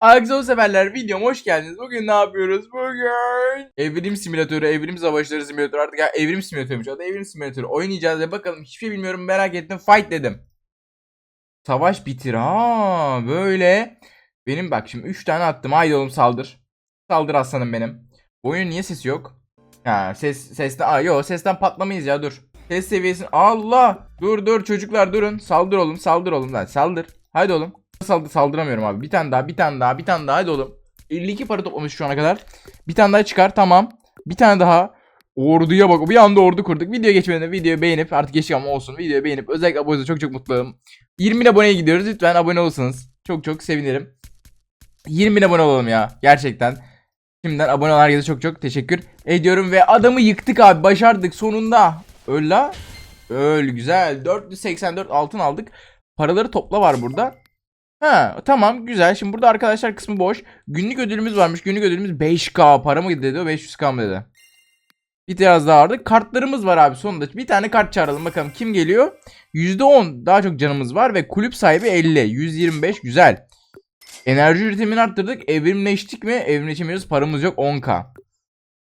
Akson severler videoma hoş geldiniz. Bugün ne yapıyoruz? Bugün Evrim simülatörü, evrim savaşları simülatörü artık ya evrim simülatörüymüş. Adı evrim simülatörü. Oynayacağız ve bakalım hiçbir şey bilmiyorum merak ettim. Fight dedim. Savaş bitir. Ha böyle. Benim bak şimdi 3 tane attım. Haydi oğlum saldır. Saldır aslanım benim. Bu oyunun niye sesi yok? Ha ses sesten aa yok sesten patlamayız ya dur. Ses seviyesini Allah. Dur dur çocuklar durun. Saldır oğlum saldır oğlum lan saldır. Haydi oğlum. Saldı saldıramıyorum abi. Bir tane daha, bir tane daha, bir tane daha. Hadi oğlum. 52 para toplamış şu ana kadar. Bir tane daha çıkar. Tamam. Bir tane daha. Orduya bak. Bir anda ordu kurduk. Video geçmeden de videoyu beğenip artık geçtik ama olsun. Videoyu beğenip özellikle abone çok çok mutluyum. 20 aboneye gidiyoruz. Lütfen abone olursanız çok çok sevinirim. 20 abone olalım ya. Gerçekten. Şimdiden abone olan herkese çok çok teşekkür ediyorum. Ve adamı yıktık abi. Başardık sonunda. Öl la. Öl güzel. 484 altın aldık. Paraları topla var burada. Ha tamam güzel. Şimdi burada arkadaşlar kısmı boş. Günlük ödülümüz varmış. Günlük ödülümüz 5k. Para mı dedi o 500k mı dedi. Bir biraz daha vardı. Kartlarımız var abi sonunda. Bir tane kart çağıralım bakalım kim geliyor. %10 daha çok canımız var ve kulüp sahibi 50. 125 güzel. Enerji üretimini arttırdık. Evrimleştik mi? Evrimleşemiyoruz. Paramız yok 10k.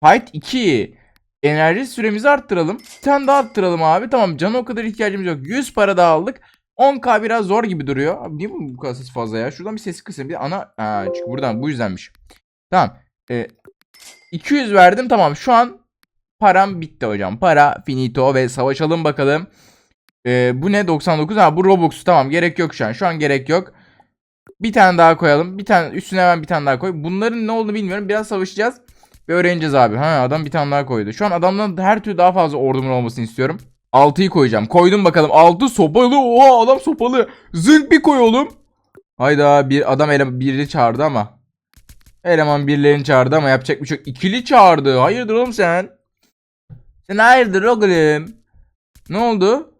Fight 2. Enerji süremizi arttıralım. Bir tane daha arttıralım abi. Tamam cana o kadar ihtiyacımız yok. 100 para daha aldık. 10k biraz zor gibi duruyor. Abi niye bu kadar ses fazla ya? Şuradan bir sesi kısayım. Bir ana... Aa, çünkü buradan bu yüzdenmiş. Tamam. Ee, 200 verdim tamam. Şu an param bitti hocam. Para finito ve savaşalım bakalım. Ee, bu ne 99? Ha bu Robux tamam gerek yok şu an. Şu an gerek yok. Bir tane daha koyalım. Bir tane üstüne hemen bir tane daha koy. Bunların ne olduğunu bilmiyorum. Biraz savaşacağız. Ve öğreneceğiz abi. Ha adam bir tane daha koydu. Şu an adamdan her türlü daha fazla ordumun olmasını istiyorum. 6'yı koyacağım. Koydum bakalım. 6 sopalı. Oha adam sopalı. Zınk bir koy oğlum. Hayda bir adam ele biri çağırdı ama. Eleman birilerini çağırdı ama yapacak bir şey yok. İkili çağırdı. Hayırdır oğlum sen? Sen hayırdır oğlum? Ne oldu?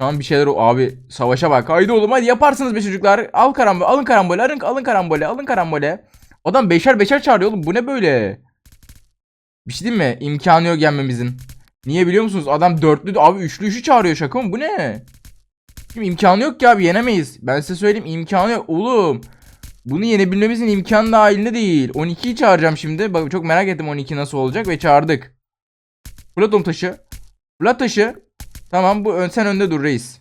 Şu an bir şeyler o abi savaşa bak. Haydi oğlum hadi yaparsınız be çocuklar. Al karambol, alın karambole, alın, alın karambole, alın karambole. Adam beşer beşer çağırıyor oğlum. Bu ne böyle? Bir şey diyeyim mi? İmkanı yok yenmemizin. Niye biliyor musunuz? Adam dörtlü abi üçlü üçü çağırıyor şaka mı? Bu ne? Şimdi imkanı yok ki abi yenemeyiz. Ben size söyleyeyim imkanı yok oğlum. Bunu yenebilmemizin imkanı dahilinde değil. 12'yi çağıracağım şimdi. Bak çok merak ettim 12 nasıl olacak ve çağırdık. Platon taşı. Flat taşı. Tamam bu ön, sen önde dur reis.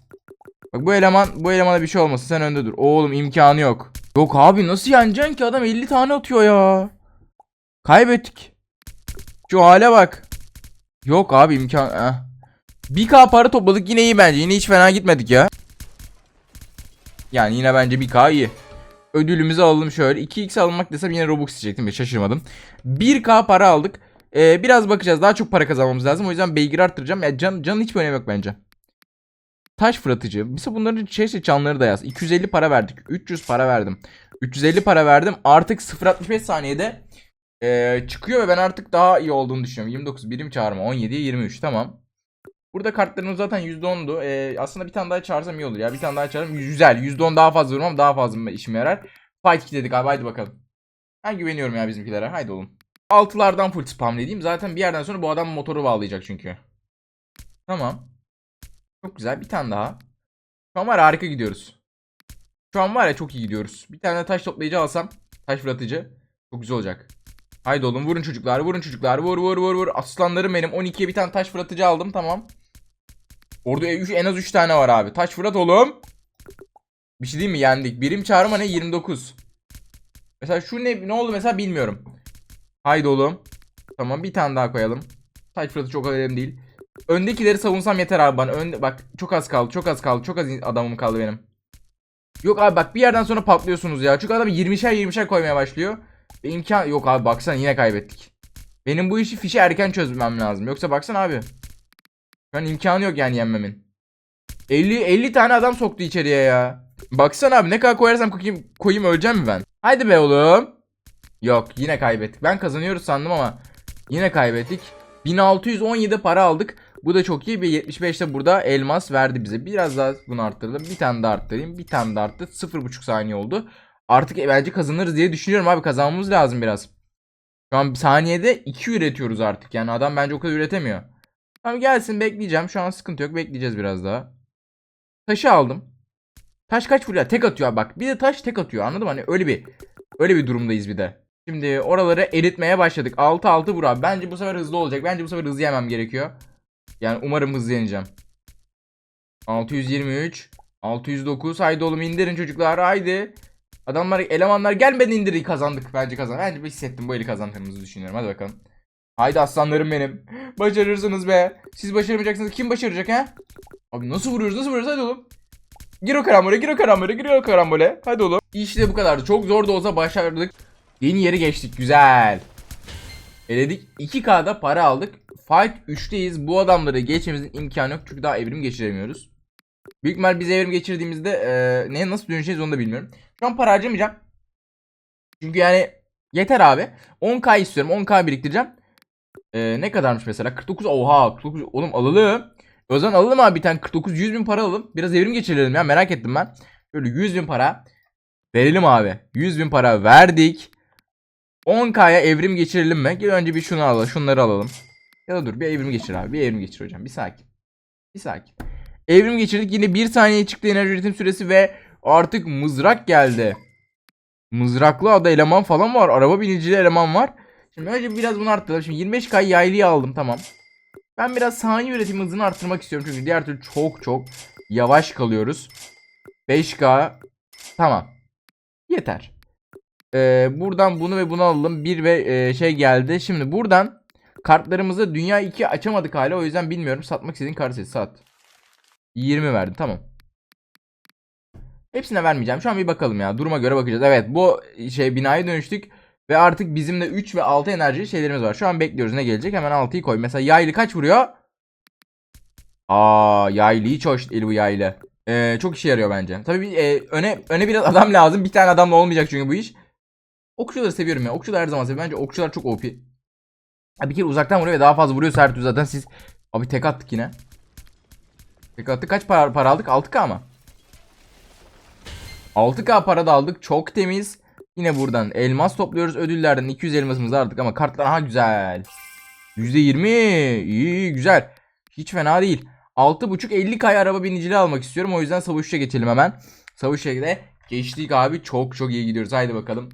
Bak bu eleman bu elemana bir şey olmasın sen önde dur. Oğlum imkanı yok. Yok abi nasıl yeneceksin ki adam 50 tane atıyor ya. Kaybettik. Şu hale bak. Yok abi imkan. Eh. 1k para topladık yine iyi bence. Yine hiç fena gitmedik ya. Yani yine bence 1k iyi. Ödülümüzü alalım şöyle. 2x almak desem yine Robux isteyecektim ve şaşırmadım. 1k para aldık. Ee, biraz bakacağız. Daha çok para kazanmamız lazım. O yüzden beygir arttıracağım. Ya can, canın hiçbir önemi yok bence. Taş fırlatıcı. Mesela bunların şey canları da yaz. 250 para verdik. 300 para verdim. 350 para verdim. Artık 0.65 saniyede ee, çıkıyor ve ben artık daha iyi olduğunu düşünüyorum. 29 birim çağırma 17'ye 23 tamam. Burada kartlarımız zaten %10'du. Ee, aslında bir tane daha çağırsam iyi olur ya. Bir tane daha çağırırım. Güzel. %10 daha fazla vurmam daha fazla işime yarar. Fight 2 dedik abi haydi bakalım. Ben güveniyorum ya bizimkilere. Haydi oğlum. Altılardan full spamlayayım. Zaten bir yerden sonra bu adam motoru bağlayacak çünkü. Tamam. Çok güzel. Bir tane daha. Şu an var ya, harika gidiyoruz. Şu an var ya çok iyi gidiyoruz. Bir tane taş toplayıcı alsam. Taş fırlatıcı. Çok güzel olacak. Haydi oğlum vurun çocuklar vurun çocuklar vur vur vur vur. Aslanlarım benim 12'ye bir tane taş fırlatıcı aldım tamam. Orada en az 3 tane var abi. Taş fırlat oğlum. Bir şey değil mi yendik. Birim çağırma ne 29. Mesela şu ne ne oldu mesela bilmiyorum. Haydi oğlum. Tamam bir tane daha koyalım. Taş fırlatı çok önemli değil. Öndekileri savunsam yeter abi bana. Önde, bak çok az kaldı çok az kaldı çok az adamım kaldı benim. Yok abi bak bir yerden sonra patlıyorsunuz ya. Çünkü adam 20'şer 20'şer koymaya başlıyor. Ve imkan yok abi baksana yine kaybettik. Benim bu işi fişi erken çözmem lazım. Yoksa baksana abi. Şu an imkanı yok yani yenmemin. 50 50 tane adam soktu içeriye ya. Baksana abi ne kadar koyarsam koyayım, koyayım öleceğim mi ben? Haydi be oğlum. Yok yine kaybettik. Ben kazanıyoruz sandım ama yine kaybettik. 1617 para aldık. Bu da çok iyi. Bir 75'te burada elmas verdi bize. Biraz daha bunu arttırdım. Bir tane daha arttırayım. Bir tane daha arttı. 0.5 saniye oldu. Artık bence kazanırız diye düşünüyorum abi. Kazanmamız lazım biraz. Şu an saniyede 2 üretiyoruz artık. Yani adam bence o kadar üretemiyor. Tamam gelsin bekleyeceğim. Şu an sıkıntı yok. Bekleyeceğiz biraz daha. Taşı aldım. Taş kaç vuruyor? Tek atıyor abi bak. Bir de taş tek atıyor. Anladın mı? Hani öyle bir Öyle bir durumdayız bir de. Şimdi oraları eritmeye başladık. 6-6 vur abi. Bence bu sefer hızlı olacak. Bence bu sefer hızlı yemem gerekiyor. Yani umarım hızlı yeneceğim. 623 609 haydi oğlum indirin çocuklar haydi. Adamlar elemanlar gelmeden indirin kazandık bence kazan. Bence hissettim bu eli kazandığımızı düşünüyorum. Hadi bakalım. Haydi aslanlarım benim. Başarırsınız be. Siz başaramayacaksınız. Kim başaracak ha? Abi nasıl vuruyoruz nasıl vuruyoruz hadi oğlum. Gir o karambole gir o karambole gir o karambole. Hadi oğlum. İşte bu kadardı. Çok zor da olsa başardık. Yeni yeri geçtik. Güzel. Eledik. 2K'da para aldık. Fight 3'teyiz. Bu adamları geçmemizin imkanı yok. Çünkü daha evrim geçiremiyoruz. Büyük ihtimal biz evrim geçirdiğimizde eee neye nasıl dönüşeceğiz onu da bilmiyorum. Şu an para harcamayacağım. Çünkü yani yeter abi. 10k istiyorum. 10k biriktireceğim. Eee, ne kadarmış mesela? 49. Oha 49. Oğlum alalım. O zaman alalım abi bir tane 49 100 bin para alalım. Biraz evrim geçirelim ya merak ettim ben. Böyle 100 bin para. Verelim abi. 100 bin para verdik. 10k'ya evrim geçirelim mi? Gel önce bir şunu alalım. Şunları alalım. Ya da dur bir evrim geçir abi. Bir evrim geçir hocam. Bir sakin. Bir sakin. Evrim geçirdik. Yine bir saniye çıktı enerji üretim süresi ve artık mızrak geldi. Mızraklı adı eleman falan var. Araba binicili eleman var. Şimdi önce biraz bunu arttıralım. Şimdi 25k yaylıyı aldım tamam. Ben biraz saniye üretim hızını arttırmak istiyorum. Çünkü diğer türlü çok çok yavaş kalıyoruz. 5k tamam. Yeter. Ee, buradan bunu ve bunu alalım. Bir ve e, şey geldi. Şimdi buradan kartlarımızı dünya 2 açamadık hala. O yüzden bilmiyorum. Satmak istediğin kart sat. 20 verdim tamam. Hepsine vermeyeceğim. Şu an bir bakalım ya. Duruma göre bakacağız. Evet bu şey binaya dönüştük. Ve artık bizim de 3 ve 6 enerji şeylerimiz var. Şu an bekliyoruz ne gelecek. Hemen 6'yı koy. Mesela yaylı kaç vuruyor? Aa yaylı hiç hoş değil bu yaylı. Ee, çok işe yarıyor bence. Tabii e, öne öne biraz adam lazım. Bir tane adamla olmayacak çünkü bu iş. Okçuları seviyorum ya. Okçular her zaman seviyorum. Bence okçular çok OP. Ha, bir kere uzaktan vuruyor ve daha fazla vuruyor türlü zaten siz. Abi tek attık yine. Tek attık. Kaç para, para aldık? 6k mı? 6k para da aldık. Çok temiz. Yine buradan elmas topluyoruz. Ödüllerden 200 elmasımızı aldık ama kartlar ha güzel. %20 iyi güzel. Hiç fena değil. 6.5 50k araba biniciliği almak istiyorum. O yüzden savaşa geçelim hemen. Savaşa de geçtik abi. Çok çok iyi gidiyoruz. Haydi bakalım.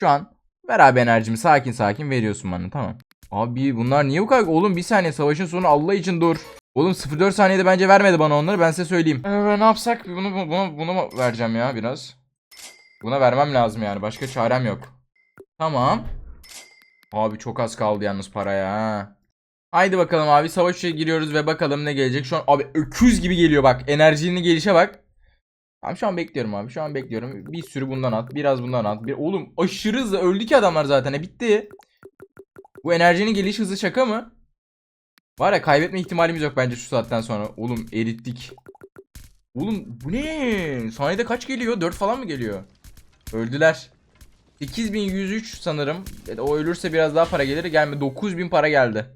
Şu an ver abi enerjimi sakin sakin veriyorsun bana tamam. Abi bunlar niye bu kadar? Oğlum bir saniye savaşın sonu Allah için dur. Oğlum 0.4 saniyede bence vermedi bana onları ben size söyleyeyim. Ee, ne yapsak? Bunu, bunu, bunu mu vereceğim ya biraz. Buna vermem lazım yani. Başka çarem yok. Tamam. Abi çok az kaldı yalnız paraya ha. Haydi bakalım abi savaşa giriyoruz ve bakalım ne gelecek. Şu an abi öküz gibi geliyor bak. Enerjinin gelişe bak. Tamam şu an bekliyorum abi. Şu an bekliyorum. Bir sürü bundan at. Biraz bundan at. Bir... Oğlum aşırı hızlı. Öldü ki adamlar zaten. E, bitti. Bu enerjinin geliş hızı şaka mı? Var ya kaybetme ihtimalimiz yok bence şu saatten sonra. Oğlum erittik. Oğlum bu ne? Saniyede kaç geliyor? 4 falan mı geliyor? Öldüler. 8103 sanırım. O ölürse biraz daha para gelir. Gelme 9000 para geldi.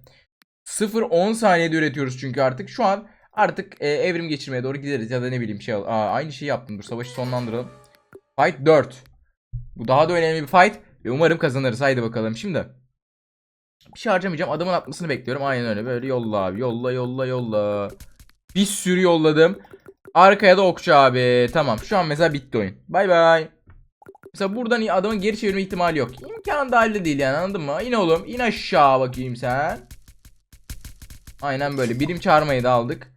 0-10 saniyede üretiyoruz çünkü artık. Şu an artık e, evrim geçirmeye doğru gideriz ya da ne bileyim şey. Aa, aynı şeyi yaptım. Dur savaşı sonlandıralım. Fight 4. Bu daha da önemli bir fight ve umarım kazanırız. Haydi bakalım. Şimdi bir şey harcamayacağım. Adamın atmasını bekliyorum. Aynen öyle. Böyle yolla abi. Yolla yolla yolla. Bir sürü yolladım. Arkaya da okçu abi. Tamam. Şu an mesela bitti oyun. Bay bay. Mesela buradan adamın geri çevirme ihtimali yok. İmkan dahilinde değil yani anladın mı? İn oğlum. in aşağı bakayım sen. Aynen böyle. Birim çağırmayı da aldık.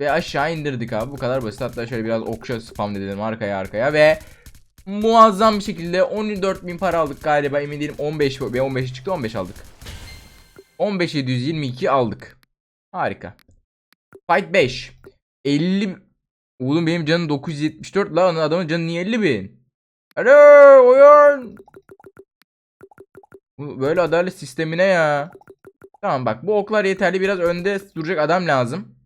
Ve aşağı indirdik abi. Bu kadar basit. Hatta şöyle biraz okşa spam edelim arkaya arkaya. Ve muazzam bir şekilde 14.000 para aldık galiba. Emin değilim 15 ve 15 çıktı 15 aldık. 15722 aldık. Harika. Fight 5. 50 Oğlum benim canım 974 lan adamın canı niye 50 bin? Alo oyun. Böyle adalet sistemine ya. Tamam bak bu oklar yeterli biraz önde duracak adam lazım.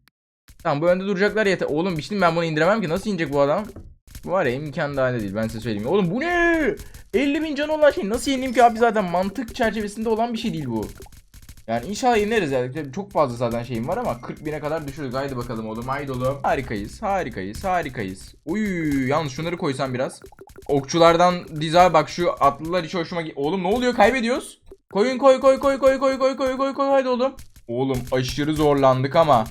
Tamam bu önde duracaklar yeter. Oğlum bir şey ben bunu indiremem ki nasıl inecek bu adam? Bu var ya imkan dahil değil ben size söyleyeyim. Oğlum bu ne? 50 bin canı olan şey nasıl yeneyim ki abi zaten mantık çerçevesinde olan bir şey değil bu. Yani inşallah yeneriz yani. Çok fazla zaten şeyim var ama 40 bine kadar düşürürüz. Haydi bakalım oğlum. Haydi oğlum. Harikayız. Harikayız. Harikayız. Uy, yalnız şunları koysam biraz. Okçulardan diza bak şu atlılar hiç hoşuma Oğlum ne oluyor? Kaybediyoruz. Koyun koy koy koy koy koy koy koy koy koy haydi oğlum. Oğlum aşırı zorlandık ama.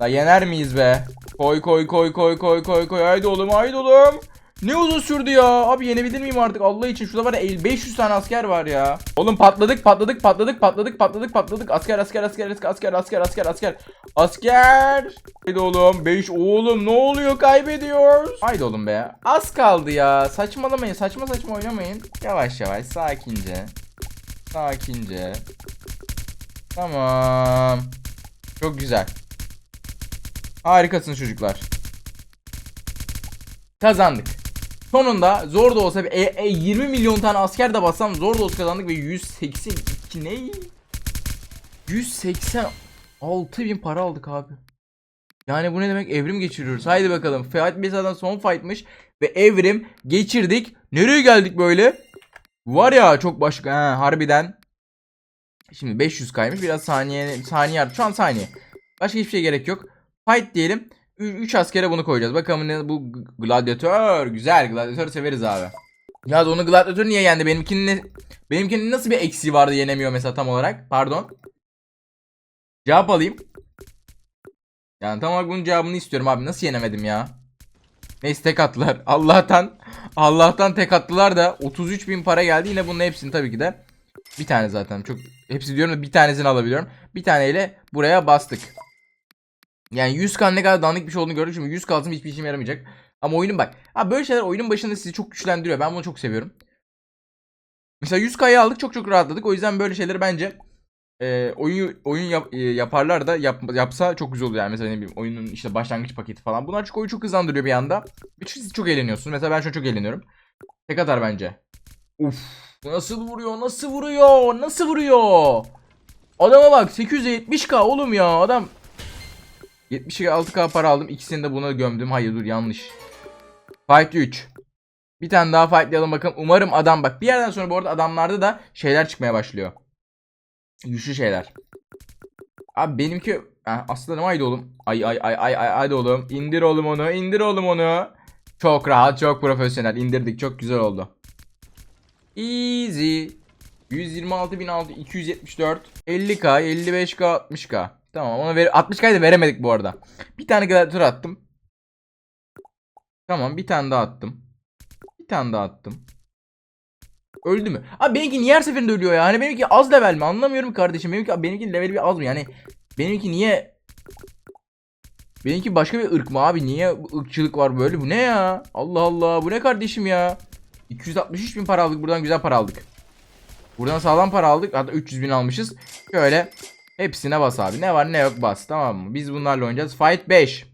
Da yener miyiz be? Koy koy koy koy koy koy koy haydi oğlum haydi oğlum. Ne uzun sürdü ya. Abi yenebilir miyim artık Allah için? Şurada var ya el- 500 tane asker var ya. Oğlum patladık patladık patladık patladık patladık patladık. Asker asker asker asker asker asker asker asker. Haydi oğlum 5 oğlum ne oluyor kaybediyoruz. Haydi oğlum be. Az kaldı ya. Saçmalamayın saçma saçma oynamayın. Yavaş yavaş sakince. Sakince. Tamam. Çok güzel. Harikasınız çocuklar. Kazandık. Sonunda zor da olsa e, e, 20 milyon tane asker de bassam zor da olsa kazandık ve 182 ne? 186 bin para aldık abi. Yani bu ne demek evrim geçiriyoruz. Haydi bakalım. Fight Mesa'dan son fightmış ve evrim geçirdik. Nereye geldik böyle? Var ya çok başka ha, harbiden. Şimdi 500 kaymış biraz saniye saniye artık. Şu an saniye. Başka hiçbir şey gerek yok. Fight diyelim. 3 askere bunu koyacağız. Bakalım ne bu gladyatör. Güzel gladyatör severiz abi. Ya da onu gladyatör niye yendi? Benimkinin ne, benimkinin nasıl bir eksiği vardı yenemiyor mesela tam olarak? Pardon. Cevap alayım. Yani tam olarak bunun cevabını istiyorum abi. Nasıl yenemedim ya? Neyse tek attılar. Allah'tan Allah'tan tek attılar da 33 bin para geldi. Yine bunun hepsini tabii ki de bir tane zaten çok hepsi diyorum da bir tanesini alabiliyorum. Bir taneyle buraya bastık. Yani 100 kan ne kadar dandik bir şey olduğunu gördük. Şimdi 100 kalsın hiçbir işime yaramayacak. Ama oyunun bak. Ha böyle şeyler oyunun başında sizi çok güçlendiriyor. Ben bunu çok seviyorum. Mesela 100 kayı aldık çok çok rahatladık. O yüzden böyle şeyleri bence e, oyun oyun yap- e, yaparlar da yap, yapsa çok güzel olur yani. Mesela ne bileyim oyunun işte başlangıç paketi falan. Bunlar çünkü oyunu çok hızlandırıyor bir anda. Siz çok eğleniyorsunuz. Mesela ben şu an çok eğleniyorum. Tek atar bence. Uf. Nasıl vuruyor? Nasıl vuruyor? Nasıl vuruyor? Adama bak 870k oğlum ya adam 76k para aldım. İkisini de buna gömdüm. Hayır dur yanlış. Fight 3. Bir tane daha fightlayalım bakalım. Umarım adam bak bir yerden sonra bu arada adamlarda da şeyler çıkmaya başlıyor. Güçlü şeyler. Abi benimki ha, aslanım haydi oğlum. Ay ay ay ay ay haydi oğlum. İndir oğlum onu. indir oğlum onu. Çok rahat, çok profesyonel. indirdik. Çok güzel oldu. Easy. 126.600 274 50k 55k 60k Tamam ona ver 60k'yı da veremedik bu arada. Bir tane gladiator attım. Tamam bir tane daha attım. Bir tane daha attım. Öldü mü? Abi benimki niye her seferinde ölüyor ya? Hani benimki az level mi? Anlamıyorum kardeşim. Benimki benimki leveli bir az mı? Yani benimki niye Benimki başka bir ırk mı abi? Niye ırkçılık var böyle? Bu ne ya? Allah Allah. Bu ne kardeşim ya? 263 bin para aldık. Buradan güzel para aldık. Buradan sağlam para aldık. Hatta 300 bin almışız. Şöyle hepsine bas abi. Ne var ne yok bas. Tamam mı? Biz bunlarla oynayacağız. Fight 5.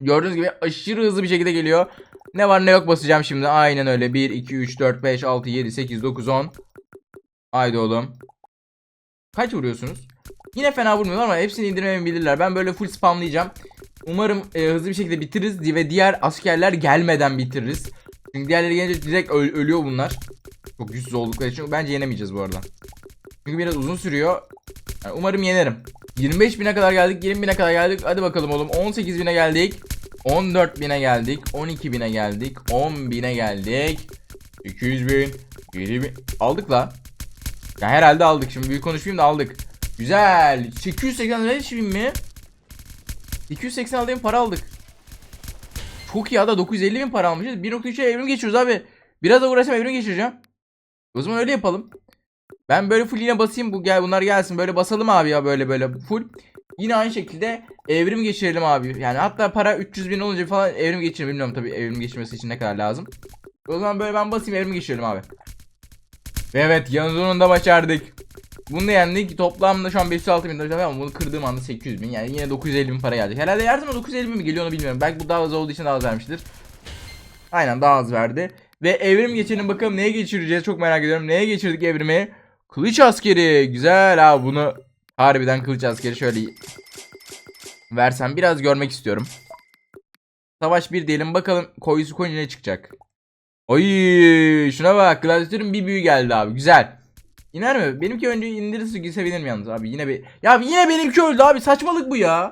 Gördüğünüz gibi aşırı hızlı bir şekilde geliyor. Ne var ne yok basacağım şimdi. Aynen öyle. 1, 2, 3, 4, 5, 6, 7, 8, 9, 10. Haydi oğlum. Kaç vuruyorsunuz? Yine fena vurmuyorlar ama hepsini indirmemi bilirler. Ben böyle full spamlayacağım. Umarım e, hızlı bir şekilde bitiririz ve diğer askerler gelmeden bitiririz. Çünkü diğerleri gelince direkt öl- ölüyor bunlar. Çok güçsüz oldukları için bence yenemeyeceğiz bu arada. Çünkü biraz uzun sürüyor. Yani umarım yenerim. 25 bine kadar geldik, 20 bine kadar geldik. Hadi bakalım oğlum. 18 bine geldik. 14 bine geldik. 12 bine geldik. 10 bine geldik. 200 bin. 7 bin. Aldık la. Ya herhalde aldık. Şimdi büyük konuşmayayım da aldık. Güzel. 885 bin mi? 280 aldığım para aldık. Çok iyi da 950 bin para almışız. 1.3'e evrim geçiyoruz abi. Biraz da uğraşsam evrim geçireceğim. O zaman öyle yapalım. Ben böyle full yine basayım bu gel bunlar gelsin böyle basalım abi ya böyle böyle full. Yine aynı şekilde evrim geçirelim abi. Yani hatta para 300 bin olunca falan evrim geçirelim. Bilmiyorum tabii evrim geçirmesi için ne kadar lazım. O zaman böyle ben basayım evrim geçirelim abi. Ve evet yanı da başardık. Bunu da yendik. Toplamda şu an 506 bin lira ama bunu kırdığım anda 800 bin. Yani yine 950 bin para gelecek. Herhalde her zaman 950 bin mi geliyor onu bilmiyorum. Belki bu daha az olduğu için daha az vermiştir. Aynen daha az verdi. Ve evrim geçelim bakalım neye geçireceğiz çok merak ediyorum. Neye geçirdik evrimi? Kılıç askeri. Güzel abi bunu harbiden kılıç askeri şöyle versem biraz görmek istiyorum. Savaş 1 diyelim bakalım koyusu koyunca ne çıkacak. Oy şuna bak gladyatörün bir büyü geldi abi güzel. İner mi? Benimki önce indirirse sevinirim yalnız abi yine bir. Ya yine benimki öldü abi saçmalık bu ya.